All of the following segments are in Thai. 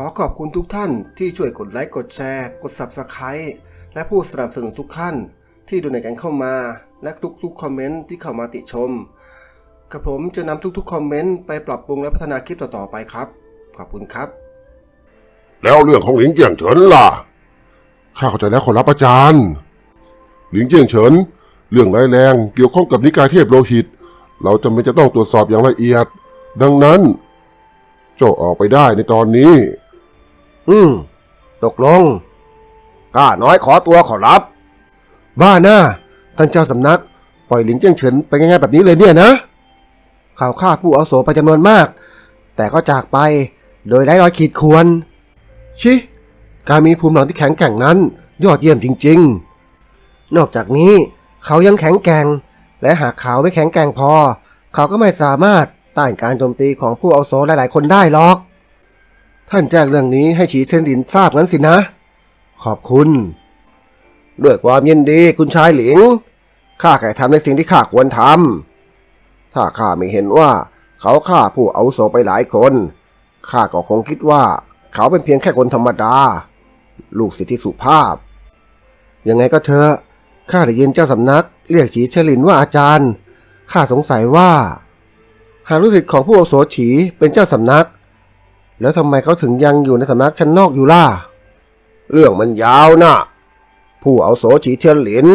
ขอขอบคุณทุกท่านที่ช่วยกดไลค์กดแชร์ กด Subscribe และผู้สนับสนุนทุกท่าน ที่ดูในกันเข้ามา และทุกๆคอมเมนต์ที่เข้ามาติชมกระผมจะนำทุกๆคอมเมนต์ไปปรับปรุงและพัฒนาคลิปต่อๆไปครับ ขอบคุณครับ แล้วเรื่องของหลิงเจียงเฉินล่ะ ข้าเข้าใจแล้วขอรับอาจารย์ หลิงเจียงเฉิน เรื่องร้ายแรงเกี่ยวข้องกับนิกายเทพโลหิต เราจำเป็นจะต้องตรวจสอบอย่างละเอียด ดังนั้นเจ้าออกไปได้ในตอนนี้ อืม ตกลง ก้าน้อยขอตัวขอรับ บ้าหน้า ท่านเจ้าสำนัก ปล่อยหลิงเจ้งเฉินไปง่ายๆแบบนี้เลยเนี่ยนะ ข่าวฆ่าผู้อาโสไปจำนวนมาก แต่ก็จากไป โดยไร้รอยขีดข่วนชิ การมีภูมิหลังที่แข็งแกร่งนั้น ยอดเยี่ยมจริง ๆ นอกจากนี้เขายังแข็งแกร่ง และหากเขาไม่แข็งแกร่งพอ เขาก็ไม่สามารถต้านการโจมตีของผู้อาโสหลายๆ คนได้หรอก ท่านแจ้งเรื่องนี้ให้ฉีเซนหลินทราบงั้นสินะ ขอบคุณ ด้วยความยินดีคุณชายหลิง ข้าแค่ทำในสิ่งที่ข้าควรทำ ถ้าข้าไม่เห็นว่า เขาฆ่าผู้เอาโสไปหลายคน ข้าก็คงคิดว่า เขาเป็นเพียงแค่คนธรรมดา ลูกศิษย์ที่สุภาพ ยังไงก็เถอะข้าได้ยินเจ้าสำนัก เรียกฉีเชลินว่าอาจารย์ ข้าสงสัยว่า หากลูกศิษย์ของผู้อาโสฉีเป็นเจ้าสำนัก แล้วทำไมเขาถึงยังอยู่ในสำนักชั้นนอกอยู่ล่ะ เรื่องมันยาวนะผู้เอาโสฉีเทียนหลิน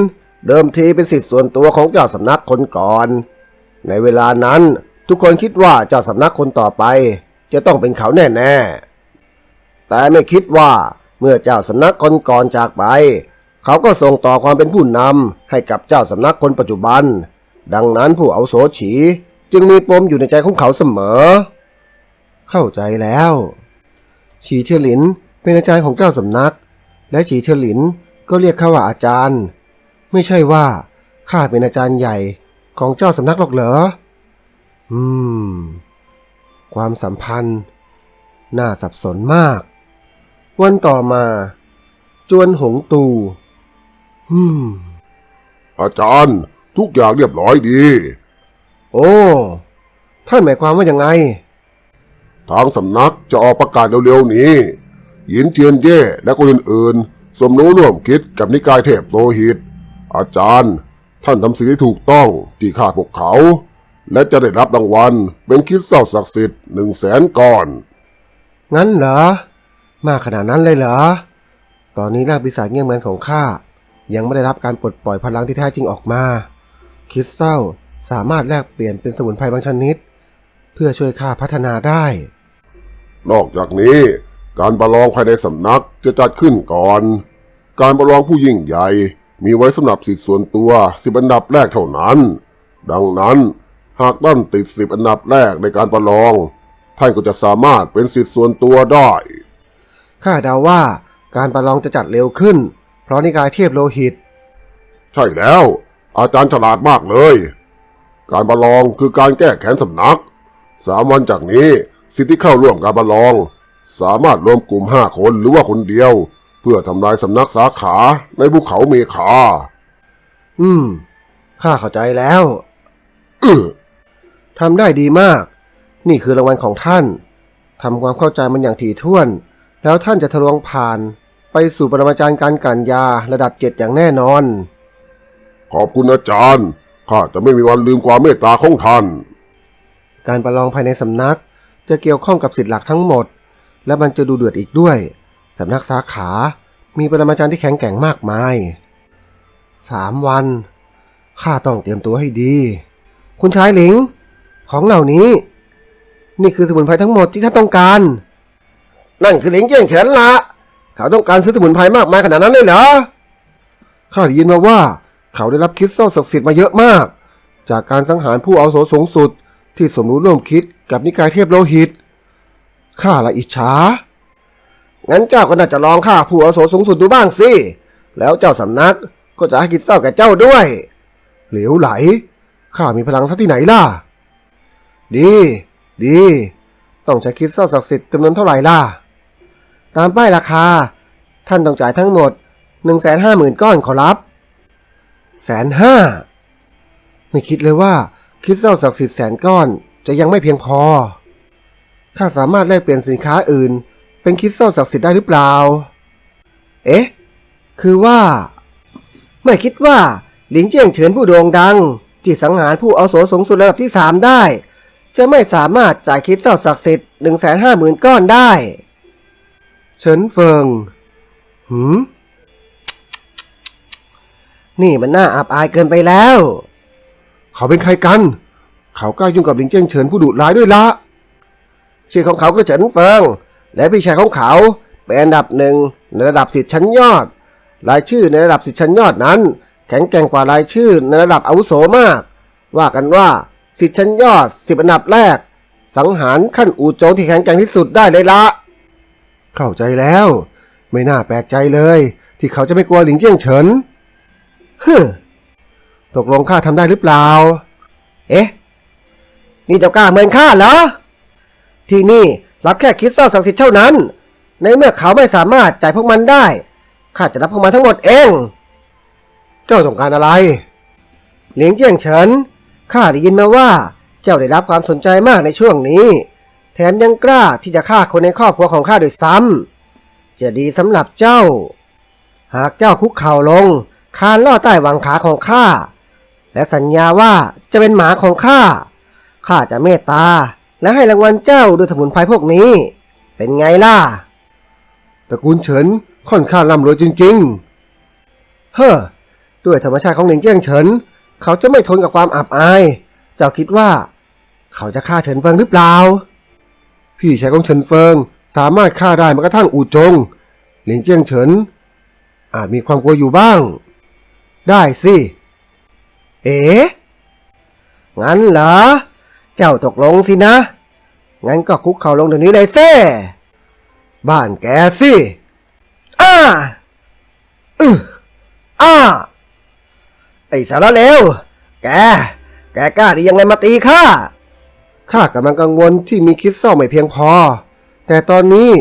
เดิมทีเป็นสิทธิ์ส่วนตัวของเจ้าสำนักคนก่อน ในเวลานั้นทุกคนคิดว่าเจ้าสำนักคนต่อไป จะต้องเป็นเขาแน่ๆ แต่ไม่คิดว่าเมื่อเจ้าสำนักคนก่อนจากไป เขาก็ส่งต่อความเป็นผู้นำให้กับเจ้าสำนักคนปัจจุบัน ดังนั้นผู้เอาโสฉีจึงมีปมอยู่ในใจของเขาเสมอ เข้าใจแล้วฉีเทียหลินเป็นอาจารย์ของเจ้าสำนัก และฉีเทียหลินก็เรียกข้าว่าอาจารย์ ไม่ใช่ว่าข้าเป็นอาจารย์ใหญ่ของเจ้าสำนักหรอกเหรอ อืม ความสัมพันธ์ น่าสับสนมาก วันต่อมา จวนหงตู อืม อาจารย์ทุกอย่างเรียบร้อยดี โอ้ ท่านหมายความว่ายังไง ทางสำนักจะออกประกาศเร็วๆนี้ หยินเจียนเย่และคนอื่นๆ สมรู้ร่วมคิดกับนิกายเทพโลหิต อาจารย์ ท่านทำสิ่งที่ถูกต้องที่ฆ่าพวกเขา และจะได้รับรางวัลเป็นคิดเศร้าศักดิ์สิทธิ์หนึ่งแสนก่อน งั้นเหรอ มากขนาดนั้นเลยเหรอ ตอนนี้ร่างปีศาจเงี้ยเหมือนของข้ายังไม่ได้รับการปลดปล่อยพลังที่แท้จริงออกมา คิดเศร้าสามารถแลกเปลี่ยนเป็นสมุนไพรบางชนิด เพื่อช่วยข้าพัฒนาได้ นอกจากนี้ การประลองภายในสำนักจะจัดขึ้นก่อน การประลองผู้ยิ่งใหญ่ มีไว้สำหรับสิทธิส่วนตัวสิบอันดับแรกเท่านั้น ดังนั้นหากท่านติดสิบอันดับแรกในการประลอง ท่านก็จะสามารถเป็นสิทธิส่วนตัวได้ข้าเดาว่าการประลองจะจัดเร็วขึ้น เพราะนิกายเทพโลหิต ใช่แล้ว อาจารย์ฉลาดมากเลย การประลองคือการแก้แค้นสำนักสามวันจากนี้ สิทธิที่เข้าร่วมการประลอง สามารถรวมกลุ่มห้าคนหรือว่าคนเดียว เพื่อทำลายสำนักสาขาในภูเขาเมคาอืม ข้าเข้าใจแล้วอื้อทำได้ดีมาก นี่คือรางวัลของท่านทำความเข้าใจมันอย่างถี่ถ้วน แล้วท่านจะทะลวงผ่านไปสู่ปรมาจารย์การกลั่นยาระดับเจ็ดอย่างแน่นอน ขอบคุณอาจารย์ ข้าจะไม่มีวันลืมความเมตตาของท่าน การประลองภายในสำนัก จะเกี่ยวข้องกับสิทธิหลักทั้งหมด และมันจะดูเดือดอีกด้วยสำนักสาขา มีปรมาจารย์ที่แข็งแกร่งมากมายสามวันข้าต้องเตรียมตัวให้ดี คุณชายหลิง ของเหล่านี้ นี่คือสมุนไพรทั้งหมดที่ท่านต้องการ นั่นคือหลิงเจี้ยงเฉินละเขาต้องการซื้อสมุนไพรมากมายขนาดนั้นเลยเหรอข้าได้ยินมาว่า เขาได้รับคริสตัลศักดิ์สิทธิ์มาเยอะมาก จากการสังหารผู้เอาโสสูงสุด ที่สมรู้ร่วมคิดกับนิกายเทพโลหิต ข้าละอิจฉา งั้นเจ้าก็น่าจะลองฆ่าผู้อาโสสูงสุดดูบ้างสิ แล้วเจ้าสำนักก็จะให้กิจเศร้าแก่เจ้าด้วย เหลวไหล ข้ามีพลังสักที่ไหนล่ะ ดี ดี ต้องใช้คิดเศร้าศักดิ์สิทธิ์จำนวนเท่าไหร่ล่ะ ตามป้ายราคา ท่านต้องจ่ายทั้งหมด1นึ่งแสนห้าหมื่นก้อนขอรับแสนห้า ไม่คิดเลยว่า คริสตัลศักดิ์สิทธิ์แสนก้อนจะยังไม่เพียงพอ ข้าสามารถแลกเปลี่ยนสินค้าอื่น เป็นคริสตัลศักดิ์สิทธิ์ได้หรือเปล่า เอ๊ะ คือว่า ไม่คิดว่าหลิงเจียงเฉินผู้โด่งดัง ที่สังหารผู้เอาวุโสสูงสุดระดับที่สามได้ จะไม่สามารถจ่ายคริสตัลศักดิ์สิทธิ์หนึ่งแสนห้าหมื่นก้อนได้ เฉินเฟิง หืม นี่มันน่าอับอายเกินไปแล้ว เขาเป็นใครกัน เขากล้ายุ่งกับหลิงเจ้งเฉินผู้ดุร้ายด้วยละชื่อของเขาก็เฉินเฟิง และพี่ชายของเขาเป็นอันดับหนึ่งในระดับสิทธิชั้นยอด รายชื่อในระดับสิทธิชั้นยอดนั้น แข็งแกร่งกว่ารายชื่อในระดับอาวุโสมาก ว่ากันว่าสิทธิชั้นยอดสิบอันดับแรก สังหารขั้นอูโจงที่แข็งแกร่งที่สุดได้เลยละ เข้าใจแล้ว ไม่น่าแปลกใจเลย ที่เขาจะไม่กลัวหลิงเจียงเฉินฮึม ตกลงข้าทำได้หรือเปล่า เอ๊ะ นี่เจ้ากล้าเมินข้าเหรอ ที่นี่รับแค่คริสตัลศักดิ์สิทธิ์เท่านั้น ในเมื่อเขาไม่สามารถจ่ายพวกมันได้ ข้าจะรับพวกมันทั้งหมดเอง เจ้าต้องการอะไร หลิงเจียงเฉิน ข้าได้ยินมาว่า เจ้าได้รับความสนใจมากในช่วงนี้ แถมยังกล้าที่จะฆ่าคนในครอบครัวของข้าด้วยซ้ำ จะดีสำหรับเจ้า หากเจ้าคุกเข่าลงคานล่อใต้หวังขาของข้า และสัญญาว่าจะเป็นหมาของข้า ข้าจะเมตตา และให้รางวัลเจ้าด้วยสมุนไพรพวกนี้ เป็นไงล่ะ ตระกูลเฉินค่อนข้างร่ำรวยจริงๆ เฮ้อ ด้วยธรรมชาติของหลิงเจี้ยงเฉิน เขาจะไม่ทนกับความอับอาย เจ้าคิดว่า เขาจะฆ่าเฉินเฟิงหรือเปล่า พี่ชายของเฉินเฟิงสามารถฆ่าได้แม้กระทั่งอู่จง หลิงเจี้ยงเฉิน อาจมีความกลัวอยู่บ้าง ได้สิ เอ๋งั้นเหรอ เจ้าตกลงสินะ งั้นก็คุกเข่าลงเดี๋ยวนี้เลยเซ่บ้านแกสิอ้าอืออ้า ไอ้สารเลว แก แกกล้าดียังไงมาตีข้า ข้ากำลังกังวลที่มีคิดเศร้าไม่เพียงพอ แต่ตอนนี้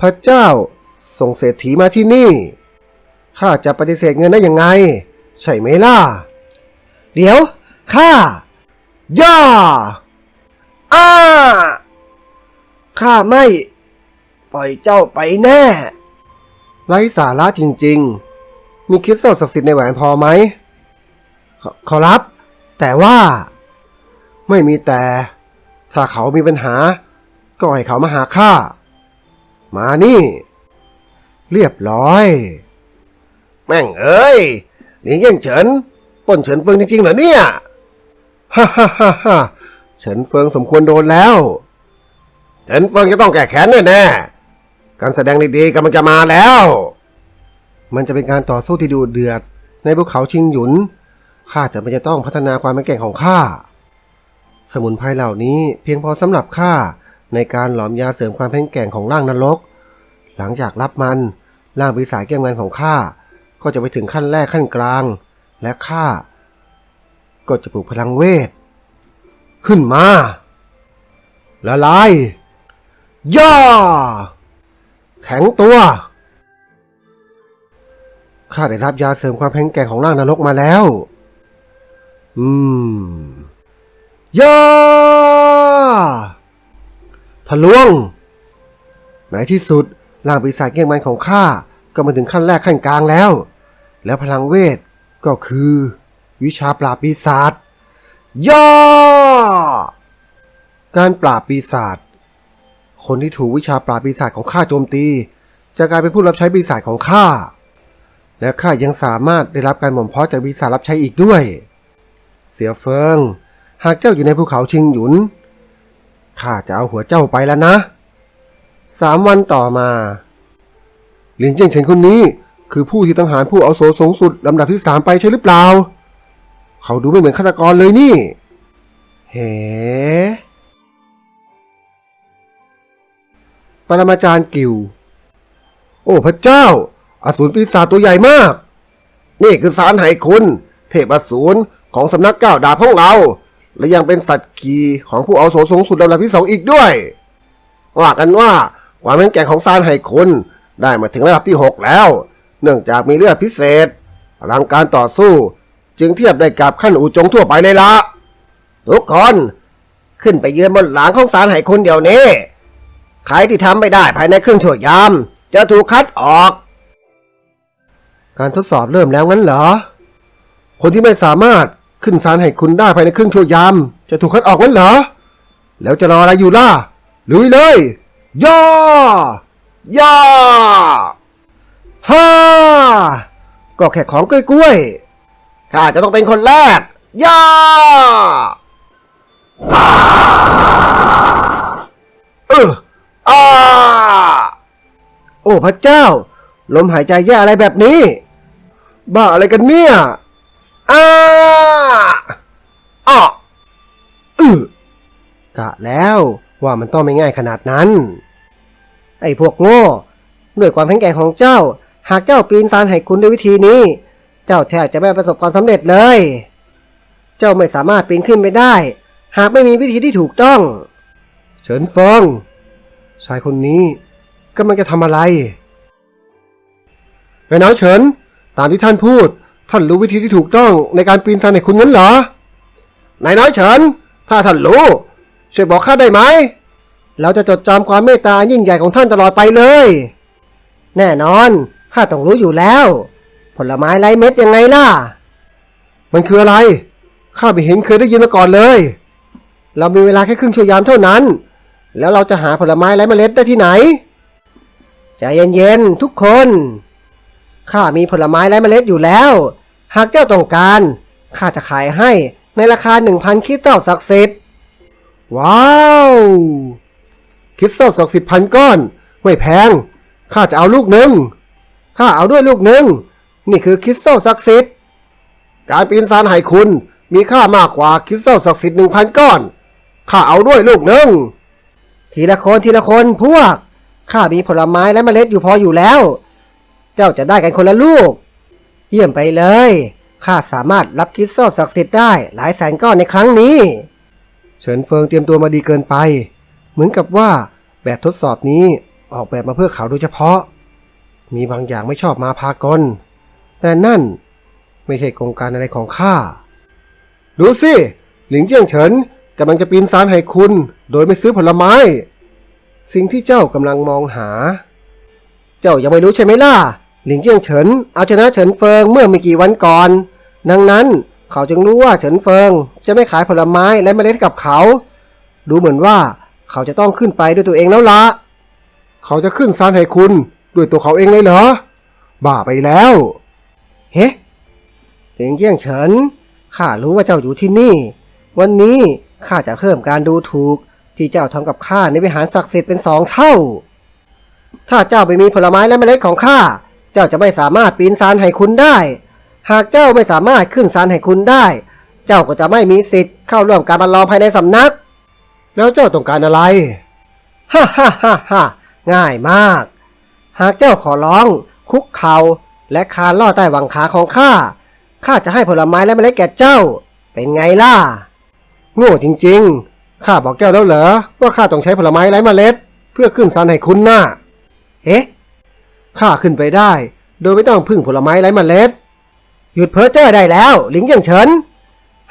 พระเจ้าส่งเศรษฐีมาที่นี่ ข้าจะปฏิเสธเงินได้ยังไง ใช่ไหมล่ะ เดี๋ยว ข้า ย่าอ้าข้าไม่ ปล่อยเจ้าไปแน่ ไร้สาระจริง ๆ มีคริสตัลศักดิ์สิทธิ์ในแหวนพอไหมขขอรับ แต่ว่า ไม่มีแต่ ถ้าเขามีปัญหา ก็ให้เขามาหาข้า มานี่ เรียบร้อย แม่งเอ้ยนี่ยังเฉิน ป้นเฉินเฟิงจริงๆเหรอเนี่ยฮ่าฮ่าฮ่าฮ่าเฉินเฟิงสมควรโดนแล้ว เฉินเฟิงจะต้องแก้แค้นแน่ๆการแสดงดีๆกำลังจะมาแล้ว มันจะเป็นการต่อสู้ที่ดูเดือด ในภูเขาชิงหยุนข้าจะไม่จะต้องพัฒนาความเป็นแกร่งของข้าสมุนไพรเหล่านี้เพียงพอสำหรับข้าในการหลอมยาเสริมความแข็งแกร่งของร่างนรก หลังจากรับมันร่างปีศาจแก้มงานของข้าก็จะไปถึงขั้นแรกขั้นกลาง และข้าก็จะปลุกพลังเวท ขึ้นมาละลายย่าแข็งตัวข้าได้รับยาเสริมความแข็งแกร่งของร่างนรกมาแล้ว อืมย่าทะลวง ในที่สุดร่างปีศาจเกี้ยงมันของข้าก็มาถึงขั้นแรกขั้นกลางแล้ว แล้วพลังเวท ก็คือ วิชาปราบปีศาจย่าการปราบปีศาจคนที่ถูกวิชาปราบปีศาจของข้าโจมตี จะกลายเป็นผู้รับใช้ปีศาจของข้าและข้ายังสามารถได้รับการหม่อมเพาะจากปีศาจรับใช้อีกด้วย เสียเฟิง หากเจ้าอยู่ในภูเขาชิงหยุนข้าจะเอาหัวเจ้าไปแล้วนะสามวันต่อมา หลินเจิ้งเฉินคนนี้ คือผู้ที่ตังหารผู้เอาโสสูงสุดลำดับที่สามไปใช่หรือเปล่า เขาดูไม่เหมือนฆาตกรเลยนี่ เฮ้ปรมาจารย์กิว โอ้พระเจ้า อสูรปีศาจตัวใหญ่มาก นี่คือสารไหคุณ เทพอสูรของสำนักก้าวดาบของเรา และยังเป็นสัตว์ขี่ของผู้เอาโสสูงสุดลำดับที่สองอีกด้วย ว่ากันว่าความแข็งแกร่งของซานไหคุณได้มาถึงระดับที่ 6 แล้ว เนื่องจากมีเลือดพิเศษพลังการต่อสู้จึงเทียบได้กับขั้นอูจงทั่วไปเลยละทุกคนขึ้นไปยืนบนหลังของสารไหคุณเดี๋ยวนี้ใครที่ทำไม่ได้ภายในครึ่งชั่วยาม จะถูกคัดออก การทดสอบเริ่มแล้วงั้นเหรอ คนที่ไม่สามารถขึ้นซานให้คุณได้ภายในครึ่งชั่วยาม จะถูกคัดออกงั้นเหรอ แล้วจะรออะไรอยู่ล่ะลุยเลยย่อย่อ ฮ่า ก็แค่ของกล้วยๆข้าจะต้องเป็นคนแรก ย่า เอออาโอ้พระเจ้า ลมหายใจแย่อะไรแบบนี้ บ้าอะไรกันเนี่ยอ้าอ้ออือกะแล้วว่ามันต้องไม่ง่ายขนาดนั้น ไอ้พวกโง่ ด้วยความแข็งแกร่งของเจ้า หากเจ้าปีนซานให้คุณด้วยวิธีนี้ เจ้าแทบจะไม่ประสบความสำเร็จเลย เจ้าไม่สามารถปีนขึ้นไปได้ หากไม่มีวิธีที่ถูกต้อง เฉินฟงชายคนนี้กำลังจะทำอะไรไอ้น้อยเฉิน ตามที่ท่านพูด ท่านรู้วิธีที่ถูกต้องในการปีนซานให้คุณงั้นเหรอนายน้อยเฉิน ถ้าท่านรู้ ช่วยบอกข้าได้ไหม เราจะจดจำความเมตตายิ่งใหญ่ของท่านตลอดไปเลย แน่นอน ข้าต้องรู้อยู่แล้ว ผลไม้ไร้เม็ดยังไงล่ะ มันคืออะไร ข้าไม่เห็นเคยได้ยินมาก่อนเลย เรามีเวลาแค่ครึ่งชั่วยามเท่านั้น แล้วเราจะหาผลไม้ไร้เมล็ดได้ที่ไหน ใจเย็นๆทุกคน ข้ามีผลไม้ไร้เมล็ดอยู่แล้ว หากเจ้าต้องการ ข้าจะขายให้ในราคาหนึ่งพันคริสตัลศักดิ์สิทธิ์ ว้าวคริสตัลศักดิ์สิทธิ์พันก้อน ไม่แพง ข้าจะเอาลูกหนึ่ง ข้าเอาด้วยลูกหนึ่ง นี่คือคริสตัลศักดิ์สิทธิ์ การปีนซานไหคุณมีค่ามากกว่าคริสตัลศักดิ์สิทธิ์หนึ่งพันก้อน ข้าเอาด้วยลูกหนึ่ง ทีละคนทีละคนพวก ข้ามีผลไม้และเมล็ดอยู่พออยู่แล้ว เจ้าจะได้กันคนละลูก เยี่ยมไปเลย ข้าสามารถรับคริสตัลศักดิ์สิทธิ์ได้หลายแสนก้อนในครั้งนี้ เฉินเฟิงเตรียมตัวมาดีเกินไป เหมือนกับว่าแบบทดสอบนี้ออกแบบมาเพื่อเขาโดยเฉพาะ มีบางอย่างไม่ชอบมาพากล แต่นั่นไม่ใช่โครงการอะไรของข้า ดูสิ หลิงเจิ้งเฉินกำลังจะปีนซานให้คุณ โดยไม่ซื้อผลไม้ สิ่งที่เจ้ากำลังมองหา เจ้ายังไม่รู้ใช่ไหมล่ะ หลิงเจิ้งเฉินเอาชนะเฉินเฟิงเมื่อไม่กี่วันก่อน ดังนั้นเขาจึงรู้ว่าเฉินเฟิงจะไม่ขายผลไม้และเมล็ดกับเขา ดูเหมือนว่าเขาจะต้องขึ้นไปด้วยตัวเองแล้วละ เขาจะขึ้นซานให้คุณ ด้วยตัวเขาเองเลยเหรอ บ้าไปแล้ว เฮ้หลิงเจี้ยงเฉินข้ารู้ว่าเจ้าอยู่ที่นี่ วันนี้ข้าจะเพิ่มการดูถูก ที่เจ้าทำกับข้าในวิหารศักดิ์สิทธิ์เป็นสองเท่า ถ้าเจ้าไปมีผลไม้และเมล็ดของข้า เจ้าจะไม่สามารถปีนซานให้คุณได้ หากเจ้าไม่สามารถขึ้นซานให้คุณได้ เจ้าก็จะไม่มีสิทธิ์เข้าร่วมการบรรลองภายในสำนัก แล้วเจ้าต้องการอะไร ฮ่าฮ่าฮ่าฮ่าง่ายมาก หากเจ้าขอร้อง คุกเข่าและคานล่อใต้หวังขาของข้า ข้าจะให้ผลไม้และเมล็ดแก่เจ้า เป็นไงล่ะ โง่จริงๆ ข้าบอกเจ้าแล้วเหรอว่าข้าต้องใช้ผลไม้ไร้เมล็ด เพื่อขึ้นซันให้คุณน่ะเอ๊ะ ข้าขึ้นไปได้ โดยไม่ต้องพึ่งผลไม้ไร้เมล็ด หยุดเพ้อเจ้อได้แล้ว หลิงเจิงเฉิน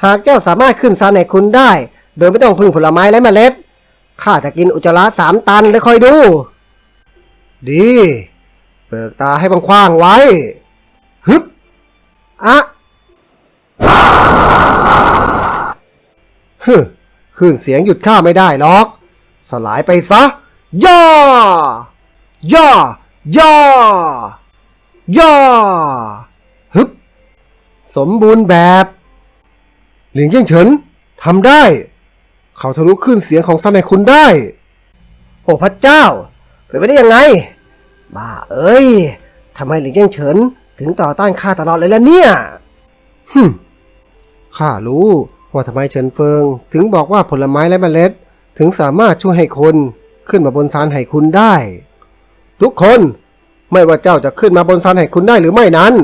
หากเจ้าสามารถขึ้นซันให้คุณได้ โดยไม่ต้องพึ่งผลไม้ไร้เมล็ด ข้าจะกินอุจจาระสามตันเลยคอยดู ดี เปิกตาให้บังคว้างไว้ ฮึบอะฮึขึ้นเสียงหยุดข้าไม่ได้หรอก สลายไปซะ ย่อ ย่อ ย่อ ย่อ ฮึบ สมบูรณ์แบบ หลิงเย่งเฉินทำได้ เขาทะลุขึ้นเสียงของซันในคุณได้ โอ้พระเจ้า เป็นไปได้ยังไง บ้าเอ้ยทำไมหลิงเย่งเฉิน ถึงต่อต้านข้าตลอดเลยล่ะเนี่ยฮึข้ารู้ว่าทำไมเฉินเฟิง ถึงบอกว่าผลไม้และเมล็ด ถึงสามารถช่วยให้คนขึ้นมาบนซานไหคุณได้ ทุกคนไม่ว่าเจ้าจะขึ้นมาบนซานไหคุณได้หรือไม่นั้น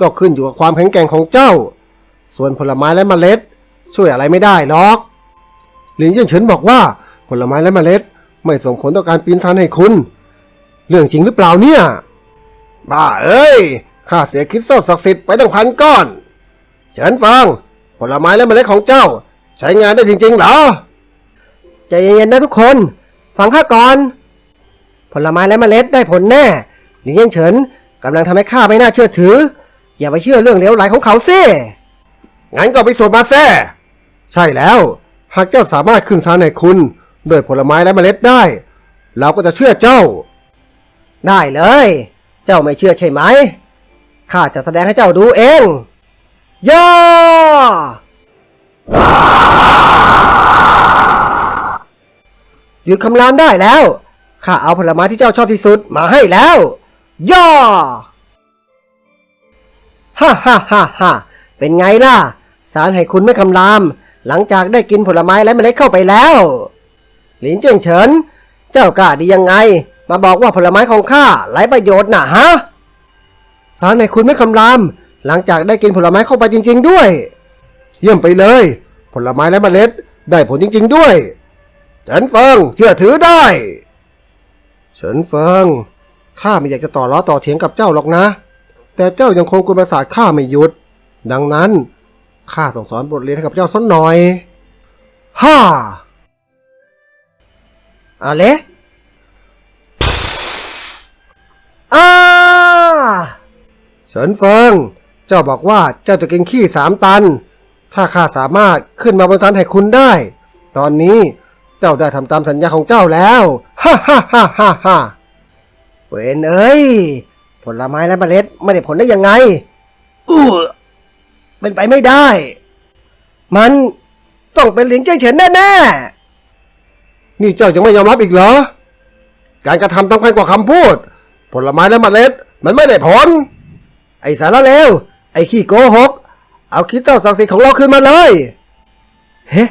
ก็ขึ้นอยู่กับความแข็งแกร่งของเจ้า ส่วนผลไม้และเมล็ด ช่วยอะไรไม่ได้หรอกหลินเย่งเฉินบอกว่าผลไม้และเมล็ด ไม่ส่งผลต่อการปีนซานให้คุณ เรื่องจริงหรือเปล่าเนี่ย บ้าเอ้ย ข้าเสียคริสตัลศักดิ์สิทธิ์ไปตั้งพันก้อน เฉินฟังผลไม้และเมล็ดของเจ้า ใช้งานได้จริงๆเหรอ ใจเย็นๆนะทุกคน ฟังข้าก่อน ผลไม้และเมล็ดได้ผลแน่ หลิงเย่งเฉินกำลังทำให้ข้าไม่น่าเชื่อถือ อย่าไปเชื่อเรื่องเลวไหลของเขาสิงั้นก็ไปสวดมาแซ่ใช่แล้ว หากเจ้าสามารถขึ้นซานให้คุณ ด้วยผลไม้และเมล็ดได้ เราก็จะเชื่อเจ้า ได้เลย เจ้าไม่เชื่อใช่ไหม ข้าจะแสดงให้เจ้าดูเอง ย่อ หยุดคำรามได้แล้ว ข้าเอาผลไม้ที่เจ้าชอบที่สุดมาให้แล้ว ย่อ ฮ่าฮ่าฮ่าฮ่าเป็นไงล่ะ สารให้คุณไม่คำราม หลังจากได้กินผลไม้และเมล็ดเข้าไปแล้ว หลินเจิงเฉิน เจ้ากล้าดียังไง มาบอกว่าผลไม้ของข้าไร้ประโยชน์น่ะฮะสารให้คุณไม่คำราม หลังจากได้กินผลไม้เข้าไปจริง ๆ ด้วย เยี่ยมไปเลย ผลไม้และเมล็ดได้ผลจริง ๆ ด้วยเฉินเฟิงเชื่อถือได้เฉินเฟิงข้าไม่อยากจะต่อล้อต่อเถียงกับเจ้าหรอกนะ แต่เจ้ายังคงกวนประสาทข้าไม่หยุด ดังนั้นข้าต้องสอนบทเรียนให้กับเจ้าสักหน่อย ฮ่าอาเลย อ้าเฉินเฟิง เจ้าบอกว่าเจ้าจะกินขี้สามตัน ถ้าข้าสามารถขึ้นมาบนสันให้คุณได้ ตอนนี้เจ้าได้ทำตามสัญญาของเจ้าแล้วฮ่าฮ่าฮ่าฮ่าฮ่าเวนเอ้ย ผลไม้และเมล็ดไม่ได้ผลได้ยังไงอู้เป็นไปไม่ได้ มันต้องเป็นหลิงเจิ้งเฉินแน่นี่เจ้ายังไม่ยอมรับอีกเหรอ การกระทำสำคัญกว่าคำพูด ผลไม้และเมล็ด มันไม่ได้ผล ไอสารเลวไอขี้โกหก เอาคิดเจ้าศักดิ์สิทธิ์ของเราคืนมาเลย เฮ้